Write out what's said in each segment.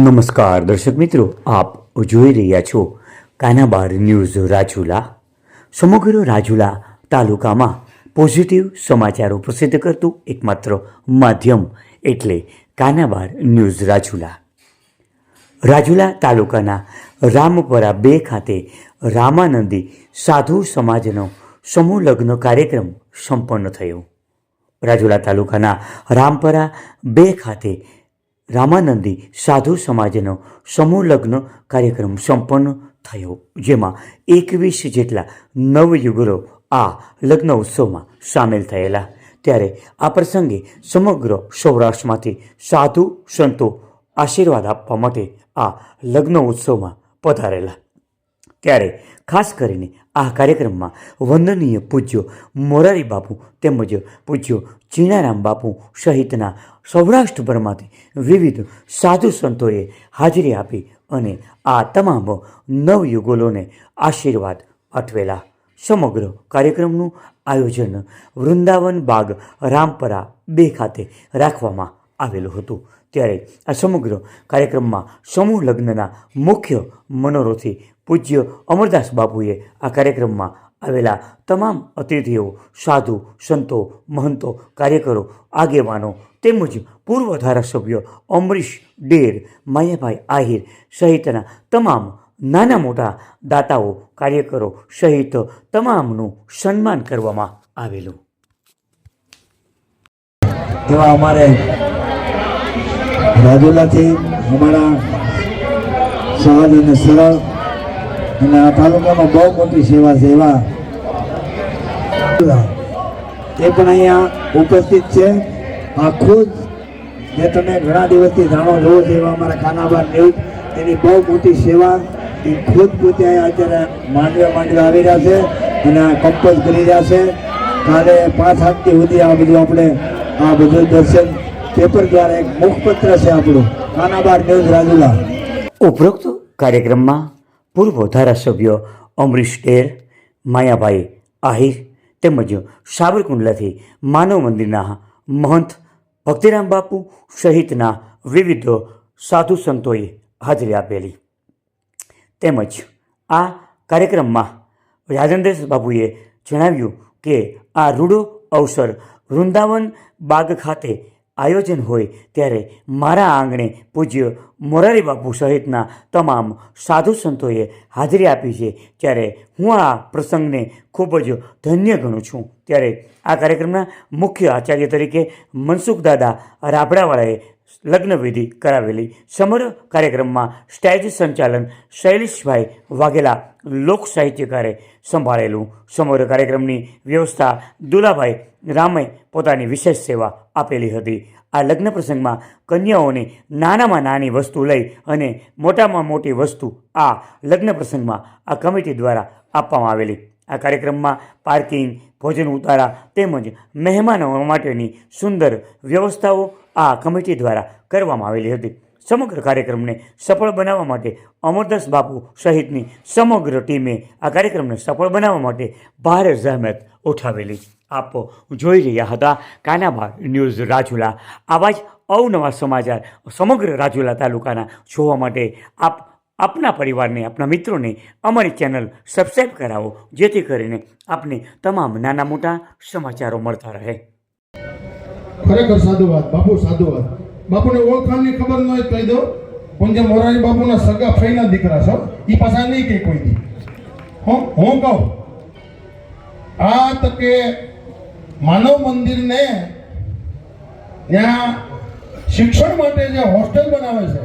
નમસ્કાર, દર્શક મિત્રો, આપ જોઈ રહ્યા છો કાનાબાર ન્યૂઝ રાજુલા. સમગ્ર રાજુલા તાલુકામાં પોઝિટિવ સમાચારો પ્રસિદ્ધ કરતું એકમાત્ર માધ્યમ એટલે કાનાબાર ન્યૂઝ રાજુલા. રાજુલા તાલુકાના રામપરા બે ખાતે રામાનંદી સાધુ સમાજનો સમૂહ લગ્ન કાર્યક્રમ સંપન્ન થયો. રાજુલા તાલુકાના રામપરા બે ખાતે રામાનંદી સાધુ સમાજનો સમૂહ લગ્ન કાર્યક્રમ સંપન્ન થયો, જેમાં એકવીસ જેટલા નવયુગલો આ લગ્ન ઉત્સવમાં સામેલ થયેલા. ત્યારે આ પ્રસંગે સમગ્ર સૌરાષ્ટ્રમાંથી સાધુ સંતો આશીર્વાદ આપવા માટે આ લગ્ન ઉત્સવમાં પધારેલા. ત્યારે ખાસ કરીને આ કાર્યક્રમમાં વંદનીય પૂજ્યો મોરારી બાપુ તેમજ પૂજ્યો ચીનારામ બાપુ સહિતના સૌરાષ્ટ્રભરમાંથી વિવિધ સાધુ સંતોએ હાજરી આપી અને આ તમામ નવયુગલોને આશીર્વાદ અઠવેલા. સમગ્ર કાર્યક્રમનું આયોજન વૃંદાવન બાગ રામપરા બે ખાતે રાખવામાં આવેલું હતું. ત્યારે આ સમગ્ર કાર્યક્રમમાં સમૂહ લગ્નના મુખ્ય મનોરોથી પૂજ્ય અમરદાસ બાપુએ આ કાર્યક્રમમાં આવેલા તમામ અતિથિઓ, સાધુ, સંતો, મહંતો, કાર્યકરો, આગેવાનો તેમજ પૂર્વ ધારાસભ્ય અમરીશ ડેર, માયાભાઈ આહિર સહિતના તમામ નાના મોટા દાતાઓ, કાર્યકરો સહિત તમામનું સન્માન કરવામાં આવેલું. એવા અમારે રાજુલાથી અમારા સહજ અને સરળ અને આ તાલુકામાં બહુ મોટી સેવા છે એવા એ પણ અહીંયા ઉપસ્થિત છે. આ ખુદ જે તમે ઘણા દિવસથી જાણો છો એવા અમારા ખાનાબાર ન્યૂઝ એની બહુ મોટી સેવા એ ખુદ પોતે અત્યારે માંડવા માંડવા આવી રહ્યા છે અને કમ્પોઝ કરી રહ્યા છે. કાલે પાંચ સાતથી સુધી આ બધું આપણે, આ બધું દર્શન પેપર દ્વારા એક મુખપત્ર છે આપણું? કાનાબાર ન્યૂઝ રાજુલા. ઉપરોક્ત કાર્યક્રમમાં પૂર્વ ધારાસભ્ય અમરીશ ડેર માયાભાઈ આહિર તેમજ સાબરકુંડલાથી માનવ મંદિરના મહંત ભક્તિરામ બાપુ સહિતના વિવિધ સાધુ સંતોએ હાજરી આપેલી. તેમજ આ કાર્યક્રમમાં રાજેન્દ્ર બાપુએ જણાવ્યું કે આ રૂડો અવસર વૃંદાવન બાગ ખાતે આયોજન હોય ત્યારે મારા આંગણે પૂજ્ય મોરારી બાપુ સહિતના તમામ સાધુ સંતોએ હાજરી આપી છે. ત્યારે હું આ પ્રસંગને ખૂબ જ ધન્ય ગણું છું. ત્યારે આ કાર્યક્રમના મુખ્ય આચાર્ય તરીકે મનસુખ દાદા રાબડાવાળાએ લગ્નવિધિ કરાવેલી સમગ્ર કાર્યક્રમમાં સ્ટેજ સંચાલન શૈલેષભાઈ વાઘેલા લોક સાહિત્યકારે સંભાળેલું સમગ્ર કાર્યક્રમની વ્યવસ્થા દુલાભાઈ રામે પોતાની વિશેષ સેવા આપેલી હતી. આ લગ્ન પ્રસંગમાં કન્યાઓને નાનામાં નાની વસ્તુ લઈ અને મોટામાં મોટી વસ્તુ આ લગ્ન પ્રસંગમાં આ કમિટી દ્વારા આપવામાં આવેલી આ કાર્યક્રમમાં પાર્કિંગ, ભોજન ઉતારા તેમજ મહેમાનો માટેની સુંદર વ્યવસ્થાઓ આ કમિટી દ્વારા કરવામાં આવેલી હતી. સમગ્ર કાર્યક્રમને સફળ બનાવવા માટે અમરદાસ બાપુ સહિતની સમગ્ર ટીમે આ કાર્યક્રમને સફળ બનાવવા માટે ભારે જહેમત ઉઠાવેલી. આપ જોઈ રહ્યા હતા કાનાબાર ન્યૂઝ રાજુલા. આવા જ અવનવા સમાચાર સમગ્ર રાજુલા તાલુકાના જોવા માટે આપ આપના પરિવારને, આપના મિત્રોને અમારી ચેનલ સબસ્ક્રાઈબ કરાવો, જેથી કરીને આપને તમામ નાના મોટા સમાચારો મળતા રહે. ખરેખર સાધુવાદ, બાપુ સાધુવાદ. બાપુને ઓળખાણની ખબર ન હોય કહી દો પૂંજ્ય મોરારી બાપુના સગા ફઈના દીકરા છો એ પાછા નહીં કે કોઈ દી. હું હું કહું આ તકે માનવ મંદિરને ત્યાં શિક્ષણ માટે જે હોસ્ટેલ બનાવે છે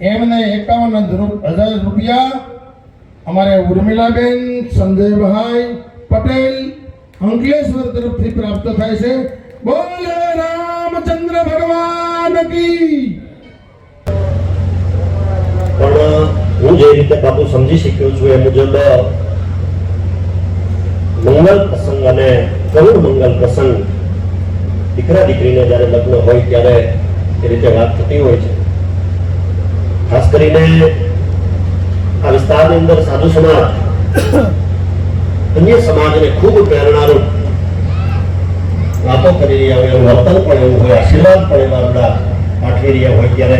એમને એકાવન હજાર રૂપિયા અમારે ઉર્મિલાબેન સંજયભાઈ પટેલ અંકલેશ્વર તરફથી પ્રાપ્ત થાય છે. બોલ રામચંદ્ર ભગવાન કી. પણ હું જે રીતે બાપુ સમજી શક્યો છું એ મુજબ, મંગલ પ્રસંગ અને કરુણ મંગલ પ્રસંગ દીકરા દીકરીને જ્યારે લગ્ન હોય ત્યારે એ રીતે વાત થતી હોય છે. ખાસ કરીને આ વિસ્તારની અંદર સાધુ સમાજ અન્ય સમાજને ખૂબ પ્રેરણારૂપ વાતો કરી રહ્યા હોય એવું વર્તન પણ એવું હોય આશીર્વાદ પણ એવા બધા પાઠવી રહ્યા હોય ત્યારે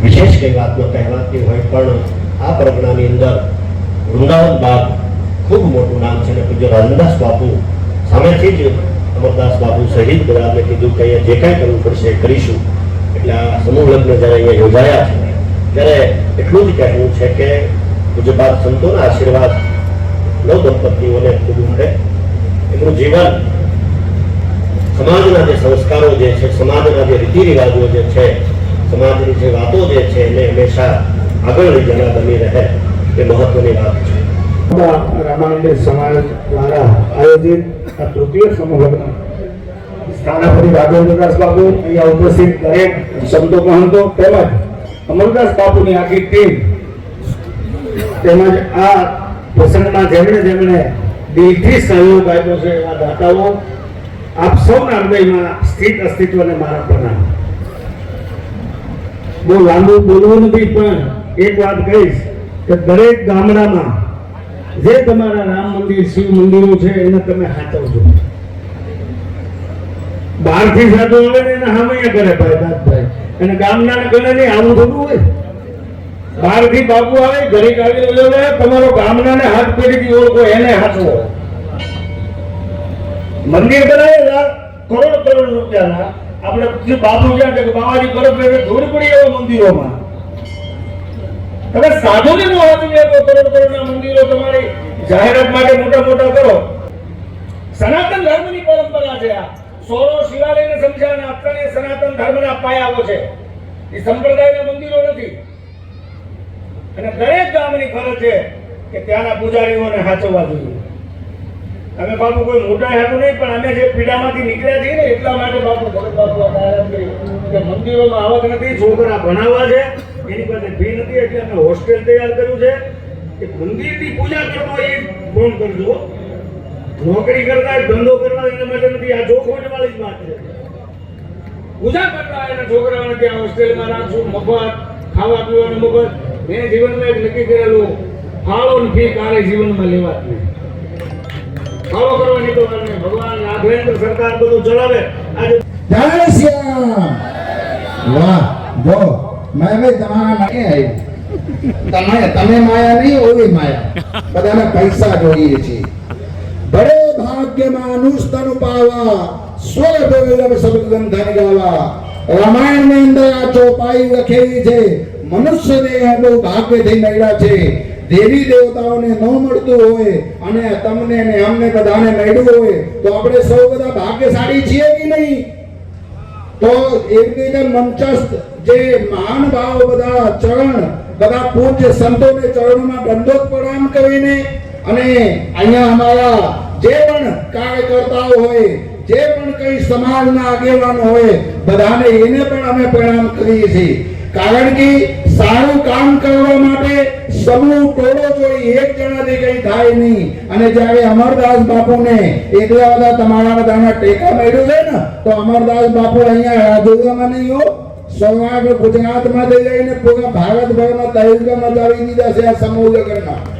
વિશેષ કંઈ વાત ન કહેવાતી હોય પણ આ પ્રજ્ઞાની અંદર વૃંદાવન બાગ ખૂબ મોટું નામ છે અને પૂજ્ય રામદાસ બાપુ સામેથી જ અમરદાસ બાપુ સહિત બધાને કીધું કે અહીંયા જે કાંઈ કરવું પડશે કરીશું એટલે આ સમૂહ લગ્ન જ્યારે અહીંયા યોજાયા છે ત્યારે એટલું જ કહેવું છે કે પૂજ્યપાદ સંતોના આશીર્વાદ નવ દંપતીઓને ખૂબ મળે એમનું જીવન સમાજના જે સંસ્કારો જે છે, સમાજના જે રીતિ રિવાજો જે છે, સમાજની જે વાતો જે છે, એને હંમેશા આગળ લઈ જણા બની રહે એ મહત્વની વાત છે. રામાનંદ સમાજ દ્વારા આયોજિત આ તૃતીય સમૂહ લગ્ન સ્થાનાપતિ રાજેન્દ્રદાસ બાબુ અહીંયા ઉપસ્થિત દરેક સંતો મહંતો તેમજ અમરદાસ બાપુની આખી ટીમ તેમજ આ પ્રસંગમાં જેમણે જેમણે દિલથી સહયોગ આપ્યો છે એવા દાતાઓ, આપ સૌના હૃદયમાં સ્થિત અસ્તિત્વને મારા પ્રણામ બહુ લાંબુ બોલવું નથી, પણ એક વાત કહીશ કે દરેક ગામડામાં જે તમારા રામ મંદિર, શિવ મંદિરો છે, એને તમે સાચવજો બહારથી સાચો આવે ને એને હામૈયા કરે, ભાઈ દાદભાઈ અને ગામના ગણે નહીં આવું થોડું હોય. બહારથી બાપુ આવે, ઘરે આવી છે તમારો ગામનાને હાથ પેઢીથી ઓળખો એને હાથવો મંદિર બનાવેલા કરોડ કરોડ રૂપિયાના. આપણે બાપુ જ્યાં કે બાવાજી કરો ધૂળ પડી એવા મંદિરોમાં. તમે સાધુની આપો કરોડ કરોડના મંદિરો તમારી જાહેરાત માટે મોટા મોટા કરો. સનાતન ધર્મની પરંપરા છે આ. સોળો શિવાલયને અને અત્યારે સનાતન ધર્મના પાયાઓ છે. એ સંપ્રદાયના મંદિરો નથી. અને દરેક ગામની ફરજ છે કે ત્યાંના પૂજારીઓને સાચવવા જોઈએ. અમે બાપુ કોઈ મોટા હતું નહીં, પણ અમે જે પીડામાંથી નીકળ્યા છીએ ને, એટલા માટે બાપુ ભગત બાપુ કે મંદિરોમાં આવક નથી, છોકરા ભણાવવા છે, એની પાસે ફી નથી, એટલે અમે હોસ્ટેલ તૈયાર કર્યું છે. કે મંદિરની પૂજા કરવો એ ફોન કરજો નોકરી કરતા ધંધો કરવા એના માટે નથી. આ જોખવટ વાળી જ વાત છે. પૂજા કરતા એના છોકરાઓને ત્યાં હોસ્ટેલમાં રાખશું, મફત, ખાવા પીવાનું મફત. મેં જીવનમાં એક નક્કી કરેલું, ફાળો ફી કાલે જીવનમાં લેવાતી. તમે માયા નહીં ઓવી માયા. બધાને પૈસા જોઈએ છે. બડે ભાગ્ય માનુષ તનુ પાવા સ્વર દોલમ સબગમ ધન ગાવા રામાયણની અંદર આ ચોપાઈ દેવી દેવતાઓને ન મળતું હોય અને તમને ને અમને બધાને મળ્યું હોય તો આપણે સૌ બધા ભાગ્યશાળી છીએ કે નહીં તો એવી રીતે મંચસ્થ જે મહાન ભાવ બધા ચરણ બધા પૂજ્ય સંતોને ચરણોમાં દંડોત પ્રણામ કરીને અને અહીંયા અમારા જે પણ કાર્યકર્તાઓ હોય, જે પણ કઈ સમાજના આગેવાનો હોય, બધાને એને પણ અમે પ્રણામ કરીએ છીએ. કારણ કે સારું કામ કરવા માટે સમૂહ ટોળો જોઈ એક જણાથી કઈ થાય નહીં. અને જ્યારે અમરદાસ બાપુને એકલા બધા તમારા બધાના ટેકા મળ્યું છે ને, તો અમરદાસ બાપુ અહીંયા રાજુલામાં નહીં હો. સૌરાષ્ટ્ર ગુજરાતમાંથી જઈને પૂરા ભારતભરમાં તહેલકા મચાવી દીધા છે આ સમૂહ લગ્નમાં.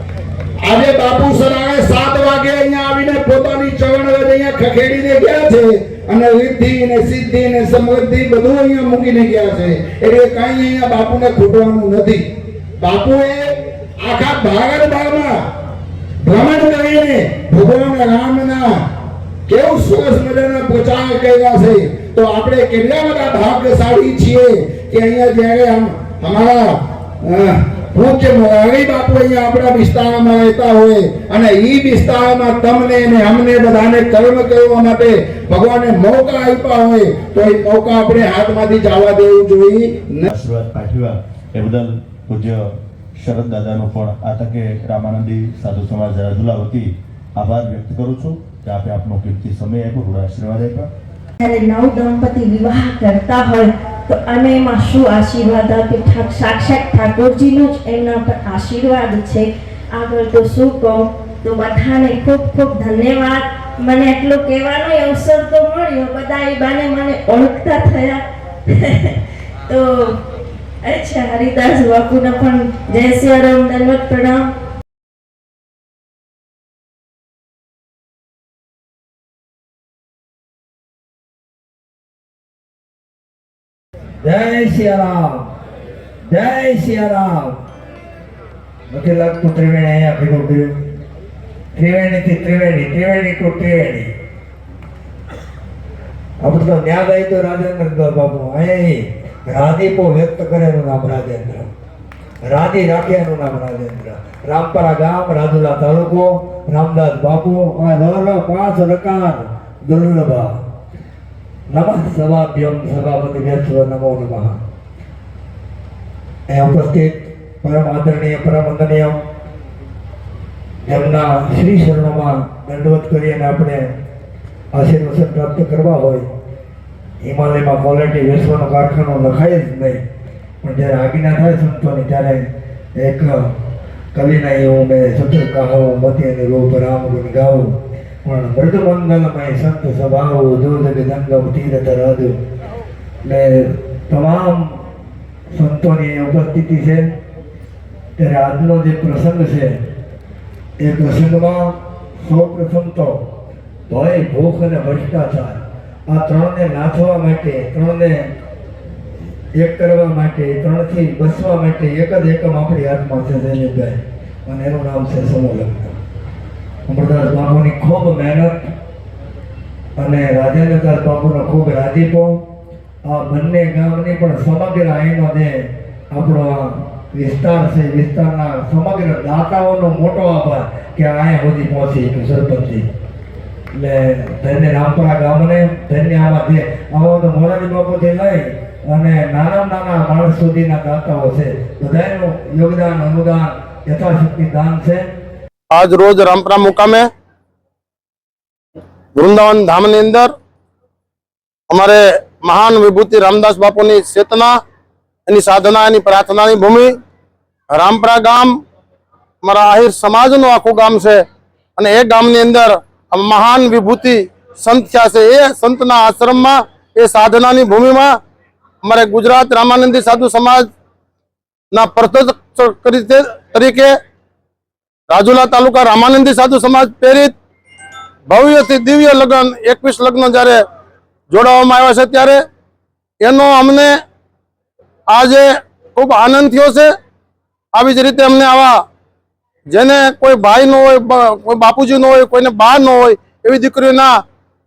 આજે બાપુ સરાણે સાત વાગે અહીંયા આવીને પોતાની વચ્ચે અહીંયા ખખેડીને ગયા છે અને રિદ્ધિ ને સિદ્ધિ ને સમૃદ્ધિ બધું અહીંયા મૂકીને ગયા છે. એટલે કઈ અહીંયા બાપુને ખૂટવાનું નથી. બાપુએ આખા ભારતભરમાં ભ્રમણ કરીને ભગવાન રામના કેવું સરસ મજાના પ્રચાર કર્યા છે. તો આપણે કેટલા બધા ભાગ્યશાળી છીએ કે અહીંયા જ્યારે અમારા પૂજ્ય મોરારી બાપુ અહીંયા આપણા વિસ્તારમાં રહેતા હોય અને એ વિસ્તારમાં તમને અને અમને બધાને કર્મ કરવા માટે ભગવાને મોકા આપ્યા હોય, તો એ મોકા આપણે હાથમાંથી જવા દેવું જોઈએ. એ બદલ પૂજ્ય શરદ દાદાનો પણ આ તકે રામાનંદી સાધુ સમાજ રાજુલા આભાર વ્યક્ત કરું છું કે આપે આપનો કીર્તિ સમય આપ્યો આશીર્વાદ આપ્યા. જ્યારે નવ દંપતી વિવાહ કરતા હોય, તો અને એમાં શું આશીર્વાદ આપે? સાક્ષાત ઠાકોરજીનો જ એમના પર આશીર્વાદ છે. આગળ તો શું કહું? તો બધાને ખૂબ ખૂબ ધન્યવાદ. મને એટલું કહેવાનો અવસર તો મળ્યો. બધા એ બાને મને ઓળખતા થયા. તો, અચ્છા, હરિદાસ બાપુને પણ જય શ્રી રામ દંડવત પ્રણામ. જય સિયારામ જય સિયારામ નથી લાગતું ત્રિવેણી અહીંયા ભેગું કર્યું. ત્રિવેણી થી ત્રિવેણી ત્રિવેણી ટુ ત્રિવેણી. આપણે તો ન્યાદ આવી તો રાજેન્દ્ર બાબુ અહીંયા રાધીપો વ્યક્ત કરેલું નામ રાજેન્દ્ર. રાધી રાખ્યાનું નામ રાજેન્દ્ર. રામપરા ગામ, રાજુલા તાલુકો, રામદાસ બાપુ. આ પાંચ રકાર દુર્લભા. નમઃ સભાભ્યમ સભાપતિ વ્યસ્વ નમો નમઃ એ ઉપસ્થિત પરમ આદરણીય પરમ વંદનીય એમના શ્રી શરણોમાં દંડવત કરી અને આપણે આશીર્વચન પ્રાપ્ત કરવા હોય હિમાલયમાં ક્વોલિટી વેચવાનો કારખાનો લખાય જ નહીં પણ જ્યારે આજ્ઞા થાય સંતોની ત્યારે એક કવિના એવું મેં સતર કહાવું મતી અને રૂપ રામ ગુણ ગાવું પણ મૃદમંગલમય સંત સ્વભાવ દૂધ વિદંગમ તીરથ રાધુ ને તમામ સંતોની ઉપસ્થિતિ છે. ત્યારે આજનો જે પ્રસંગ છે, એ પ્રસંગમાં સૌ પ્રથમ તો ભય, ભૂખ અને ભ્રષ્ટાચાર, આ ત્રણને નાથવા માટે, ત્રણને એક કરવા માટે, ત્રણથી બસવા માટે એક જ એકમ આપણી હાથમાં છે જયદેવભાઈ અને એનું નામ છે સમૂહ લગ્ન અમરદાસ બાપુની ખૂબ મહેનત અને રાજેન્દ્રદાસ બાપુનો ખૂબ રાજીપો. આ બંને ગામની પણ સમગ્ર અહીંનો જે આપણો વિસ્તાર છે વિસ્તારના સમગ્ર દાતાઓનો મોટો આભાર કે અહીંયા સુધી પહોંચી ગયું સરપંચજી. એટલે ધન્ય રામપરા ગામને, ધન્ય આમાં જે આવા તો મોરારી બાપુથી લઈ અને નાના નાના માણસ સુધીના દાતાઓ છે. બધાનું યોગદાન, અનુદાન, યથાશક્તિ દાન છે. આજ રોજ રામપરા મુકામે વૃંદાવન ધામની અંદર અમારે મહાન વિભૂતિ રામદાસ બાપુની ચેતના, એની સાધના, એની પ્રાર્થનાની ભૂમિ રામપરા ગામ, અમારા આહિર સમાજનું આખું ગામ છે અને એ ગામની અંદર મહાન વિભૂતિ સંત થયા છે. એ સંતના આશ્રમમાં, એ સાધનાની ભૂમિમાં અમારે ગુજરાત રામાનંદી સાધુ સમાજના પ્રત્યક્ષ તરીકે રાજુલા તાલુકા રામાનંદી સાધુ સમાજ પ્રેરિત ભવ્યથી દિવ્ય લગ્ન, એકવીસ લગ્ન જ્યારે જોડાવામાં આવ્યા છે ત્યારે એનો અમને આજે ખૂબ આનંદ થયો છે. આવી જ રીતે અમને આવા જેને કોઈ ભાઈ ન હોય કોઈ બાપુજી ન હોય, કોઈને બા ન હોય, એવી દીકરીઓના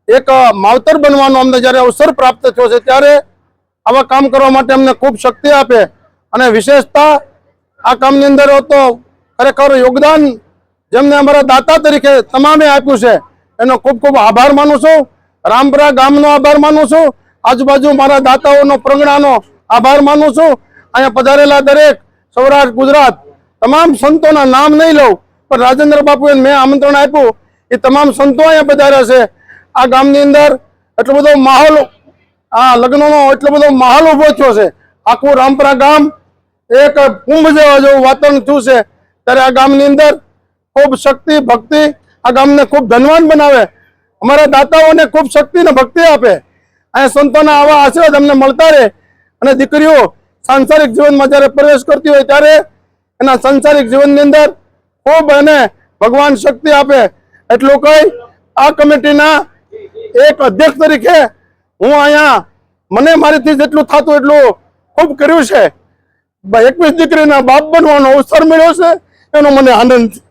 એક માવતર બનવાનો અમને જ્યારે અવસર પ્રાપ્ત થયો છે ત્યારે આવા કામ કરવા માટે અમને ખૂબ શક્તિ આપે અને વિશેષતા આ કામની અંદર તો ખરેખર યોગદાન. જેમને અમારા દાતા તરીકે તમામે આપ્યું છે, એનો ખૂબ ખૂબ આભાર માનું છું. રામપરા ગામનો આભાર માનું છું. આજુબાજુ મારા દાતાઓનો પ્રગણાનો આભાર માનું છું. અહીંયા પધારેલા દરેક, સૌરાષ્ટ્ર, ગુજરાત, તમામ સંતોના નામ નહીં લઉં, પણ રાજેન્દ્ર બાપુએ મેં આમંત્રણ આપ્યું. એ તમામ સંતો અહીંયા પધાર્યા છે. આ ગામની અંદર એટલો બધો માહોલ, આ લગ્નનો એટલો બધો માહોલ ઊભો થયો છે. આખું રામપરા ગામ એક કુંભ જેવા જેવું વાતાવરણ થયું છે. ત્યારે આ ગામની અંદર ખૂબ શક્તિ, ભક્તિ, આ ગામને ખૂબ ધનવાન બનાવે. અમારા દાતાઓને ખૂબ શક્તિ ને ભક્તિ આપે. અહીંયા સંતોના આવા આશીર્વાદ અમને મળતા રહે. અને દીકરીઓ સાંસારિક જીવનમાં જ્યારે પ્રવેશ કરતી હોય ત્યારે એના સાંસારિક જીવનની અંદર ખૂબ એને ભગવાન શક્તિ આપે. એટલું કહી, આ કમિટીના એક અધ્યક્ષ તરીકે હું અહીંયા મને મારીથી જેટલું થતું એટલું ખૂબ કર્યું છે. એકવીસ દીકરીના બાપ બનવાનો અવસર મળ્યો છે. એનો મને આનંદ છે